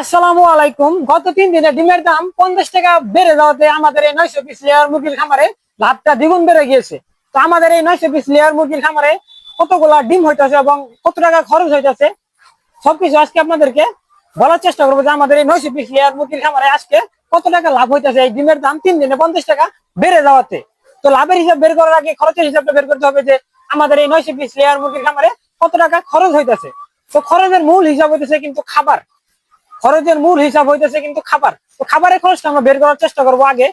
আসসালামু আলাইকুম। গত তিন দিনে ডিমের দাম পঞ্চাশ টাকা বেড়ে যাওয়াতে আমাদের এই নয়শো পিস লেয়ার মুরগির খামারে লাভটা দ্বিগুণ বেড়ে গিয়েছে। তো আমাদের এই নয়শো পিস লেয়ার মুরগির খামারে কতগুলা ডিম হইতেছে এবং কত টাকা খরচ হইতেছে, সবকিছু আজকে আপনাদেরকে বলার চেষ্টা করব যে আমাদের এই নয়শো পিস লেয়ার মুরগির খামারে আজকে কত টাকা লাভ হইতেছে এই ডিমের দাম তিন দিনে পঞ্চাশ টাকা বেড়ে যাওয়াতে। তো লাভের হিসাব বের করার আগে খরচের হিসাবটা বের করতে হবে যে আমাদের এই নয়শো পিস লেয়ার মুরগির খামারে কত টাকা খরচ হইতেছে। তো খরচের মূল হিসাব হইতেছে কিন্তু খাবার। খরচের মূল হিসাব হইতেছে কিন্তু খাবার। তো খাবারের খরচটা আমরা বের করার চেষ্টা করব আগে।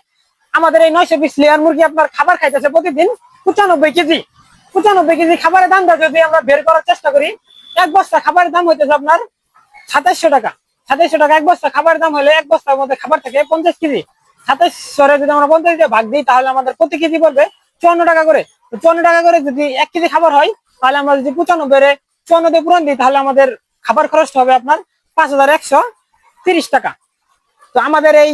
আমাদের এই নয়শো পিস লেয়ার মুরগি আপনার খাবার খাইতেছে প্রতিদিন পঁচানব্বই কেজি। পঁচানব্বই কেজি খাবারের দামটা যদি আমরা বের করার চেষ্টা করি, এক বস্তা খাবারের দাম হইতেছে আপনার সাতাইশশো টাকা। সাতাইশশো টাকা এক বস্তা খাবারের দাম হলে এক বস্তার মধ্যে খাবার থাকে পঞ্চাশ কেজি। সাতাইশশোরে যদি আমরা পঞ্চাশ দিয়ে ভাগ দিই, তাহলে আমাদের প্রতি কেজি পড়বে চুয়ান্ন টাকা করে। চুয়ান্ন টাকা করে যদি এক কেজি খাবার হয়, তাহলে আমরা যদি পঁচানব্বই চুয়ান্ন দিয়ে পূরণ দিই, তাহলে আমাদের খাবার খরচটা হবে আপনার পাঁচ হাজার একশো। তিরিশ টাকা। তো আমাদের এই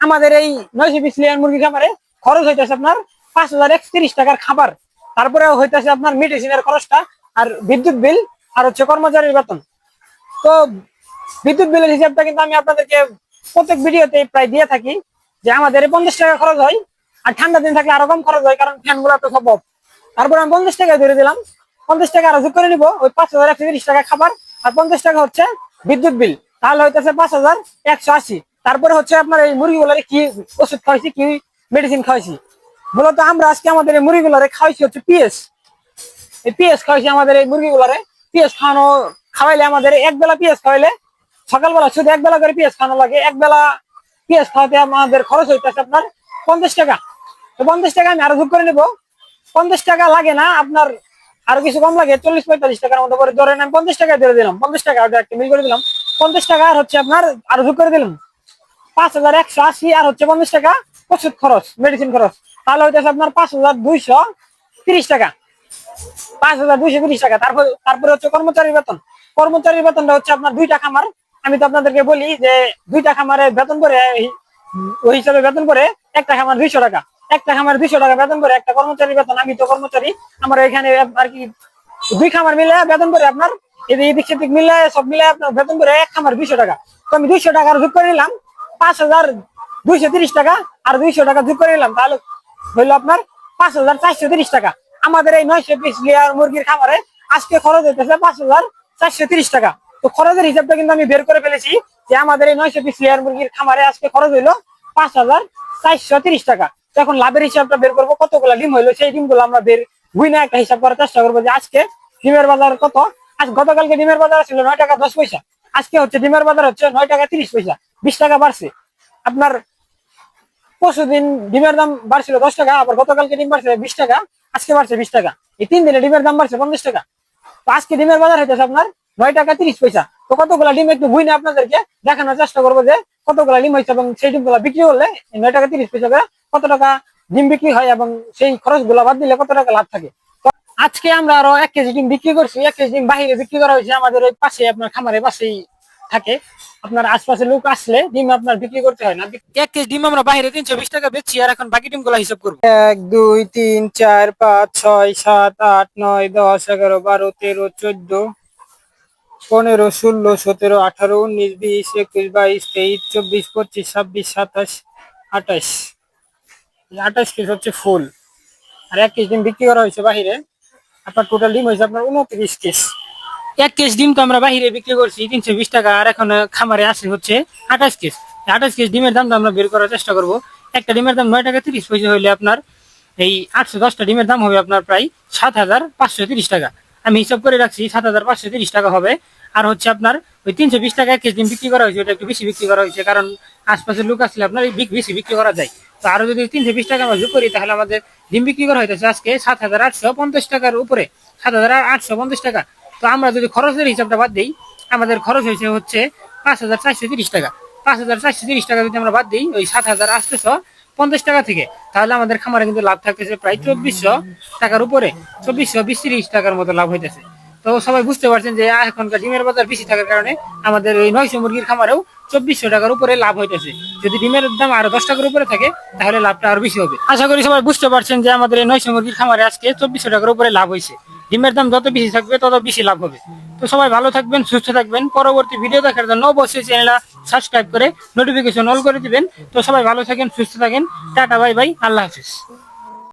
আমাদের এই নয়শো বিশ লেয়ার মুরগি খাবারে খরচ হইতেছে আপনার পাঁচ হাজার একশো তিরিশ টাকার খাবার। তারপরে হইতেছে আপনার মেডিসিনের খরচটা আর বিদ্যুৎ বিল আর হচ্ছে কর্মচারীর বেতন। তো বিদ্যুৎ বিলের হিসাবটা কিন্তু আমি আপনাদেরকে প্রত্যেক ভিডিওতে প্রায় দিয়ে থাকি যে আমাদের পঞ্চাশ টাকা খরচ হয় আর ঠান্ডা দিন থাকলে আরও কম খরচ হয়, কারণ ফ্যানগুলো তো off। তারপরে আমি পঞ্চাশ টাকায় ধরে দিলাম। পঞ্চাশ টাকা আরও যোগ করে নিবো, ওই পাঁচ হাজার একশো তিরিশ টাকা খাবার আর পঞ্চাশ টাকা হচ্ছে বিদ্যুৎ বিল। তাহলে হইতেছে পাঁচ হাজার একশো আশি। তারপরে হচ্ছে আপনার এই মুরগিগুলারে কি ওষুধ খাওয়াইছি, কি মেডিসিন খাওয়াইছি। মূলত আমরা আজকে আমাদের এই মুরগিগুলারে খাওয়াইছি হচ্ছে পিএস। এই পিএস খাওয়াইছি আমাদের এই মুরগিগুলারে। পিএস খাওয়ানো, খাওয়াইলে আমাদের এক বেলা পিএস খাওয়াইলে সকালবেলা শুধু এক বেলা করে পিএস খাওয়ানো লাগে। এক বেলা পিএস খাওয়াতে আমাদের খরচ হইতেছে আপনার পঞ্চাশ টাকা। তো পঞ্চাশ টাকা আমি আরও যোগ করে নেব। পঞ্চাশ টাকা লাগে না, আপনার আরও কিছু কম লাগে, চল্লিশ পঁয়তাল্লিশ টাকার মতো করে। ধরেন আমি পঞ্চাশ টাকা ধরে দিলাম, পঞ্চাশ টাকা একটা মিল করে দিলাম। পঞ্চাশ টাকা আর হচ্ছে আপনার আরও যোগ করে দিলাম। পাঁচ হাজার একশো আশি আর হচ্ছে পঞ্চাশ টাকা ওষুধ খরচ মেডিসিন খরচ। তাহলে হইতেছে আপনার পাঁচ হাজার দুইশো তিরিশ টাকা। পাঁচ হাজার দুইশো তিরিশ টাকা। তারপর, তারপরে হচ্ছে কর্মচারীর বেতন। কর্মচারীর বেতনটা হচ্ছে আপনার দুইটা খামার। আমি তো আপনাদেরকে বলি যে দুইটা খামারে বেতন করে, ওই হিসাবে বেতন করে একটা খামার দুইশো টাকা। একটা খামার দুইশো টাকা বেতন করে একটা কর্মচারীর বেতন। আমি তো কর্মচারী। আমার এখানে আর কি দুই খামার মিলে বেতন করে আপনার এদিক সেদিক সব আপনার বেতন করে এক খামার দুইশো টাকা। তো আমি দুইশো টাকা যোগ করে নিলাম, পাঁচ হাজার দুইশো তিরিশ টাকা, আর দুইশো টাকা যোগ করে নিলাম, তাহলে হইল আপনার পাঁচ হাজার চারশো তিরিশ টাকা। আমাদের এই নয়শো পিস লেয়ার মুরগির খামারে আজকে খরচ হইতেছে পাঁচ হাজার চারশো তিরিশ টাকা। তো খরচের হিসাবটা কিন্তু আমি বের করে ফেলেছি যে আমাদের এই নয়শো পিস লেয়ার মুরগির খামারে আজকে খরচ হইল পাঁচ হাজার চারশো তিরিশ টাকা। তো এখন লাভের হিসাবটা বের করব, কতগুলো ডিম হইল, সেই ডিমগুলো আমরা বের, গুইনা একটা হিসাব করার চেষ্টা করব যে আজকে ডিমের বাজার কত আজ গতকালকে ডিমের বাজার ছিল নয় টাকা দশ পয়সা। আজকে হচ্ছে ডিমের বাজার হচ্ছে নয় টাকা তিরিশ পয়সা, বিশ টাকা বাড়ছে। আপনার পরশু দিন ডিমের দাম বাড়ছিল দশ টাকা, আবার গতকালকে ডিম বাড়ছে বিশ টাকা, আজকে বাড়ছে বিশ টাকা। এই তিন দিনে ডিমের দাম বাড়ছে পঞ্চাশ টাকা। তো আজকে ডিমের বাজার হইতেছে আপনার নয় টাকা তিরিশ পয়সা। তো কতগুলা ডিম একটু বুঝে আপনাদেরকে দেখানোর চেষ্টা করব যে কতগুলা ডিম হয়েছে এবং সেই ডিমগুলা বিক্রি করলে নয় টাকা তিরিশ পয়সা কত টাকা ডিম বিক্রি হয় এবং সেই খরচগুলা বাদ দিলে কত টাকা লাভ থাকে। আজকে আমরা আরও এক কেজি ডিম বিক্রি করছি, এক কেজি ডিম বাহিরে বিক্রি করা হয়েছে আমাদের ওই পাশে, আপনার খামারের পাশেই থাকে। আপনার আশপাশে লোক আসলে ডিম আপনার বিক্রি করতে হয় না। এক কেজি ডিম আমরা বাইরে তিনশো বিশ টাকা বেচছি, আর এখন বাকি ডিমগুলা হিসাব করব। এক, দুই, তিন, চার, পাঁচ, ছয়, সাত, আট, নয়, দশ, এগারো, বারো, তেরো, চোদ্দ, পনেরো, ষোলো, সতেরো, আঠারো, উনিশ, বিশ, একুশ, বাইশ, তেইশ, চব্বিশ, পঁচিশ, ছাব্বিশ, সাতাশ, আঠাশ। আঠাশ কেজি হচ্ছে ফুল। আর এক কেজি ডিম বিক্রি করা হয়েছে বাহিরে। আপনার টোটাল ডিম হয়েছে আপনার উনত্রিশ কেস এক কেস ডিম তো আমরা বাহিরে বিক্রি করছি, তিনশো বিশ টাকা, আর এখন খামারে আসে হচ্ছে আঠাশ কেস আঠাশ কেস ডিমের দাম দামটা আমরা বের করার চেষ্টা করব। একটা ডিমের দাম নয় টাকা তিরিশ পয়সা হইলে আপনার এই আটশো দশটা ডিমের দাম হবে আপনার প্রায় সাত হাজার পাঁচশো তিরিশ টাকা। আমি হিসাব করে রাখছি, সাত হাজার পাঁচশো তিরিশ টাকা হবে। আর হচ্ছে আপনার ওই তিনশো বিশ টাকা কেজি বিক্রি করা হয়েছে, ওটা একটু বেশি বিক্রি করা হয়েছে, কারণ আশপাশের লোক আসলে আপনার বেশি বিক্রি করা যায়। তো আরও যদি তিনশো বিশ টাকা আমরা করি, তাহলে আমাদের ডিম বিক্রি করা হইতেছে আজকে সাত হাজার আটশো পঞ্চাশ টাকার উপরে। সাত হাজার আটশো পঞ্চাশ টাকা। তো আমরা যদি খরচের হিসাবটা বাদ দিই, আমাদের খরচ হয়েছে হচ্ছে পাঁচ হাজার চারশো তিরিশ টাকা। পাঁচ হাজার চারশো তিরিশ টাকা যদি আমরা বাদ দিই, ওই সাত হাজার আটশোশো পঞ্চাশ টাকা থেকে, তাহলে আমাদের খামারে কিন্তু লাভ থাকতেছে প্রায় চব্বিশশো টাকার উপরে। চব্বিশশো বিশ তিরিশ টাকার মতো লাভ হইতেছে। তো সবাই বুঝতে পারছেন যে এখনকার ডিমের বাজার বেশি থাকার কারণে আমাদের ওই নয়শো মুরগির খামারেও চব্বিশশো টাকার উপরে লাভ হইতেছে। যদি ডিমের দাম আরও দশ টাকার উপরে থাকে, তাহলে লাভটা আরও বেশি হবে। আশা করি সবাই বুঝতে পারছেন যে, আমাদের এই নয়শো মুরগির খামারে আজকে চব্বিশশো টাকার উপরে লাভ হয়েছে ডিমের দাম যত বেশি থাকবে, তত বেশি লাভ হবে। তো সবাই ভালো থাকবেন, সুস্থ থাকবেন। পরবর্তী ভিডিও দেখার জন্য অবশ্যই চ্যানেলটা সাবস্ক্রাইব করে নোটিফিকেশন অল করে দিবেন। তো সবাই ভালো থাকেন, সুস্থ থাকেন। Tata, bye bye. আল্লাহ হাফিজ।